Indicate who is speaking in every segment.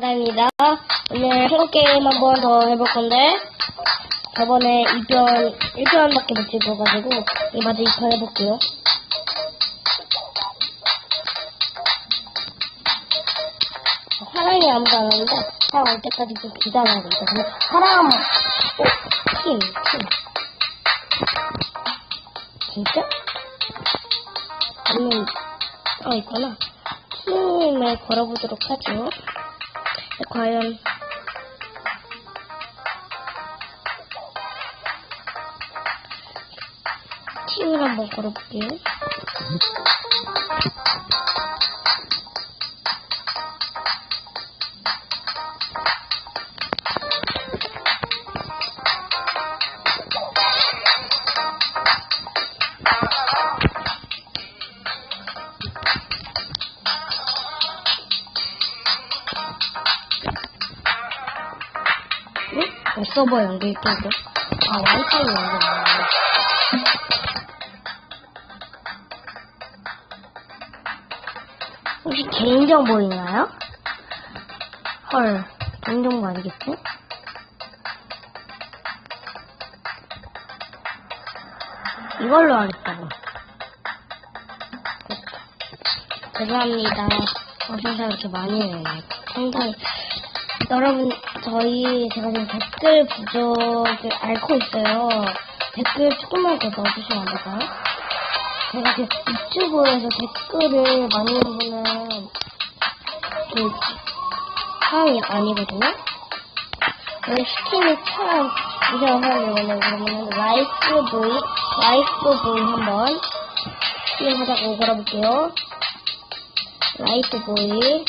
Speaker 1: 사랑입니다. 오늘 한국 게임 한 번 더 해볼 건데, 저번에 2편, 1편밖에 못 찍어가지고, 이번에 2편 해볼게요. 사랑이 아무도 안 하는데, 사랑 올 때까지 좀 기다려야 돼. 그래서 사랑 오, 팀, 팀. 진짜? 아니, 어, 있구나. 팀을 걸어보도록 하죠. 과연 팀을 한번 걸어볼게요. 응? 어, 서버 연결되고. 아, 와이파이 연결되네. 혹시 개인정보 있나요? 헐, 개인정보 아니겠지? 이걸로 하겠다고. 죄송합니다. 어서서 이렇게 많이 해요. 상당히. 여러분, 저희, 제가 지금 댓글 부족을 앓고 있어요. 댓글 조금만 더 넣어주시면 안 될까요? 제가 그 유튜브에서 댓글을 많이 보는 그 상황이 아니거든요. 여기 스팀이 참 이상한 사람이거든요. 그러면 라이프 보이, 라이프 보이 한번 스팀 하자고 걸어볼게요. 라이프 보이,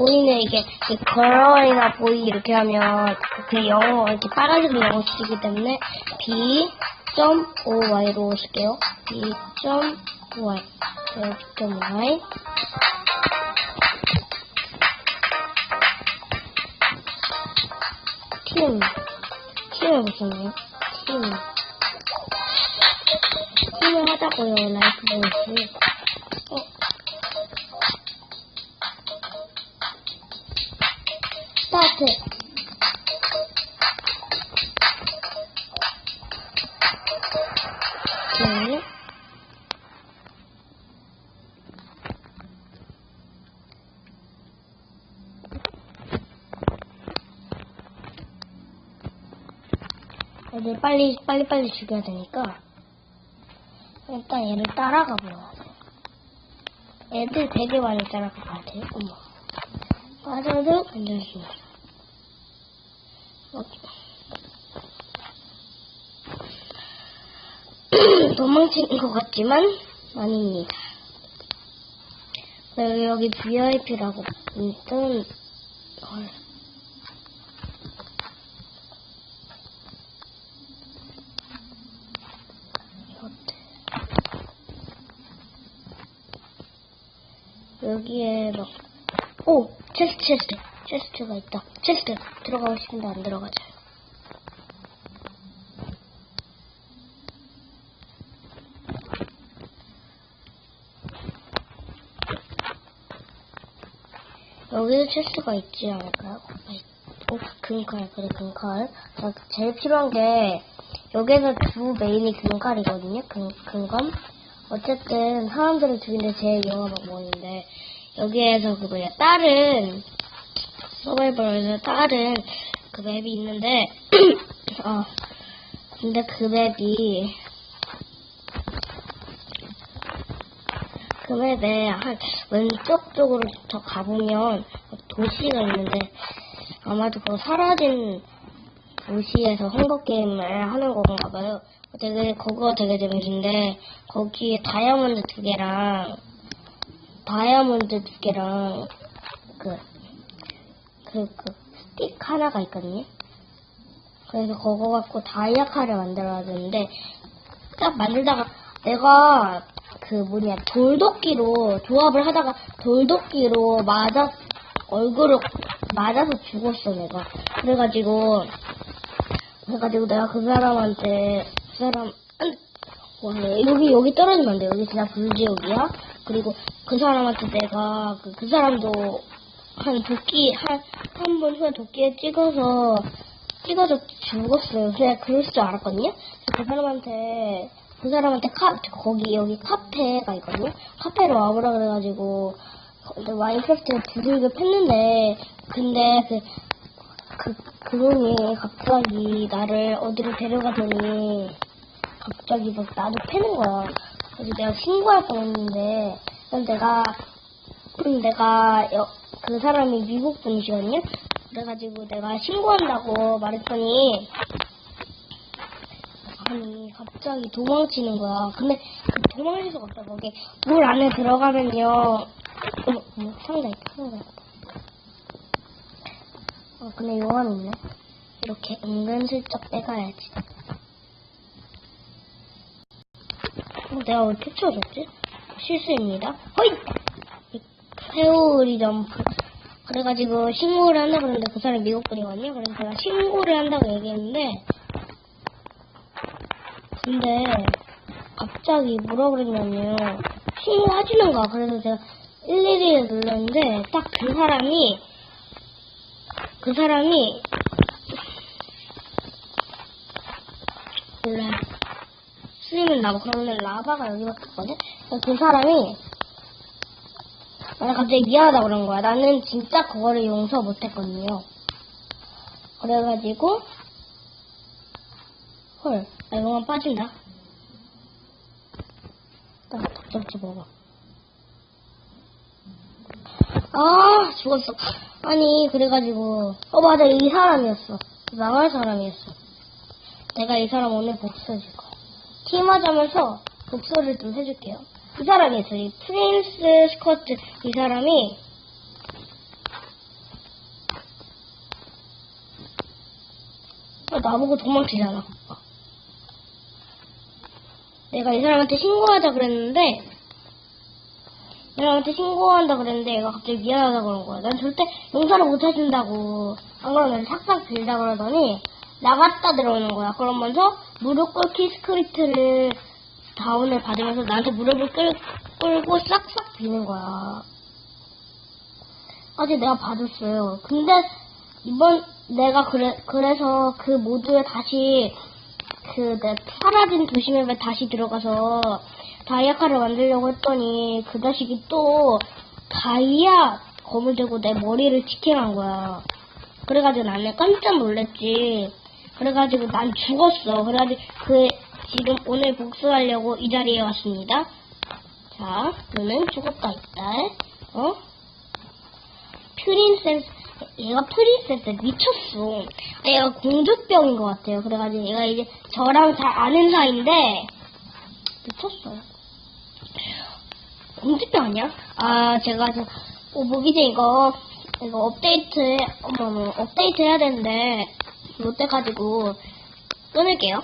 Speaker 1: 보이는 이게 이 걸어이나 보이 이렇게 하면 그 영어 이렇게 빨간색으로 영어 쓰기 때문에 b.oy로 쓸게요. b.y b.y 팀 팀을 보셨나요? 팀 팀을 하자고요. 라이프 보이스 스타트. 네. 애들 빨리, 빨리 빨리 죽여야 되니까, 일단 얘를 따라가 돼. 애들 되게 많이 따라가 봐야 돼, 어머. 빠져도 앉아있습니다. 도망치는 것 같지만 아닙니다. 그리고 여기 VIP라고 있던 헐. 여기에 막 오! 체스트, 체스트. 체스트가 있다. 체스트. 들어가고 싶은데 안 들어가져요. 여기도 체스트가 있지 않을까요? 오, 금칼. 그래, 금칼. 자, 제일 필요한 게, 여기에서 두 메인이 금칼이거든요? 금, 금검. 어쨌든, 사람들을 죽이는데 제일 위험한 방법인데, 여기에서 그 뭐야 다른 서바이벌에서 다른 그 맵이 있는데 어 근데 그 맵이 그 맵에 한 왼쪽 쪽으로 더 가보면 도시가 있는데 아마도 그 사라진 도시에서 헝거 게임을 하는 건가 봐요. 되게 그거 되게 재밌는데 거기에 다이아몬드 두 개랑 다이아몬드 두 개랑 그, 그, 그, 스틱 하나가 있거든요. 그래서 그거 갖고 다이아 칼을 만들어야 되는데, 딱 만들다가 내가 그 뭐냐, 돌도끼로 조합을 하다가 돌도끼로 맞아, 얼굴을 맞아서 죽었어, 내가. 그래가지고, 그래가지고 내가 그 사람한테, 그 사람, 원래 여기 여기 떨어지면 안 돼. 여기 진짜 불지옥이야. 그리고 그 사람한테 내가 그, 그 사람도 한 도끼 한 한 번 후에 도끼에 찍어서 찍어서 죽었어요. 그냥 그럴 줄 알았거든요. 그 사람한테 그 사람한테 카 거기 여기 카페가 있거든요. 카페로 와보라 그래가지고 마인크래프트에 부들겨 팼는데 근데 그 그, 그놈이 갑자기 나를 어디로 데려가더니 갑자기 막 나도 패는 거야. 그래서 내가 신고할 뻔했는데, 그럼 내가, 그럼 내가, 여- 그 사람이 미국 분이시거든요? 그래가지고 내가 신고한다고 말했더니, 아니, 갑자기 도망치는 거야. 근데 그 도망칠 수가 없다. 거기 물 안에 들어가면요. 어머, 상자 있다, 상자 있다. 어, 근데 용암 있네. 이렇게 은근슬쩍 빼가야지. 어, 내가 왜 캡처해줬지? 실수입니다. 허이! 이 회오리 점프. 그래가지고 신고를 한다 그러는데 그 사람이 미국 분이거든요. 그래서 제가 신고를 한다고 얘기했는데, 근데 갑자기 뭐라 그랬냐면요. 신고해주는 거야. 그래서 제가 112를 눌렀는데, 딱 그 사람이 그 사람이 원래 스림은 나고 그러면 라바가 여기밖에 없거든? 그 사람이 나는 갑자기 미안하다 그런 거야. 나는 진짜 그거를 용서 못했거든요. 그래가지고 헐, 나 이거만 빠진다. 나 닭접지 먹어. 아, 죽었어. 아니, 그래가지고, 어, 맞아, 이 사람이었어. 망할 사람이었어. 내가 이 사람 오늘 복수해줄 거야. 팀하자면서 복수를 좀 해줄게요. 이 사람이었어. 이 프린스 스커트, 이 사람이, 어, 나보고 도망치잖아. 내가 이 사람한테 신고하자 그랬는데, 이 사람한테 신고한다 그랬는데 얘가 갑자기 미안하다 그런 거야. 난 절대 용서를 못 해준다고. 안 그러면 삭삭 빌다 그러더니 나갔다 들어오는 거야. 그러면서 무릎 꿇기 스크립트를 다운을 받으면서 나한테 무릎을 끌, 꿇고 싹싹 비는 거야. 어제 내가 받았어요. 근데 이번 내가 그래 그래서 그 모드에 다시 그 내 사라진 도시맵에 다시 들어가서 다이아카를 만들려고 했더니 그 자식이 또 다이아 검을 들고 내 머리를 지탱한 거야. 그래가지고 나는 깜짝 놀랐지. 그래가지고 난 죽었어. 그래가지고 그 지금 오늘 복수하려고 이 자리에 왔습니다. 자, 너는 죽었다 있다. 어? 프린세스 얘가 프린세스 미쳤어. 아, 얘가 공주병인 것 같아요. 그래가지고 얘가 이제 저랑 잘 아는 사이인데 미쳤어요. 공주병 아니야? 아 제가 지금 어, 모기제 이거 이거 업데이트 어머 어머 업데이트 해야 되는데 못 돼가지고 끊을게요.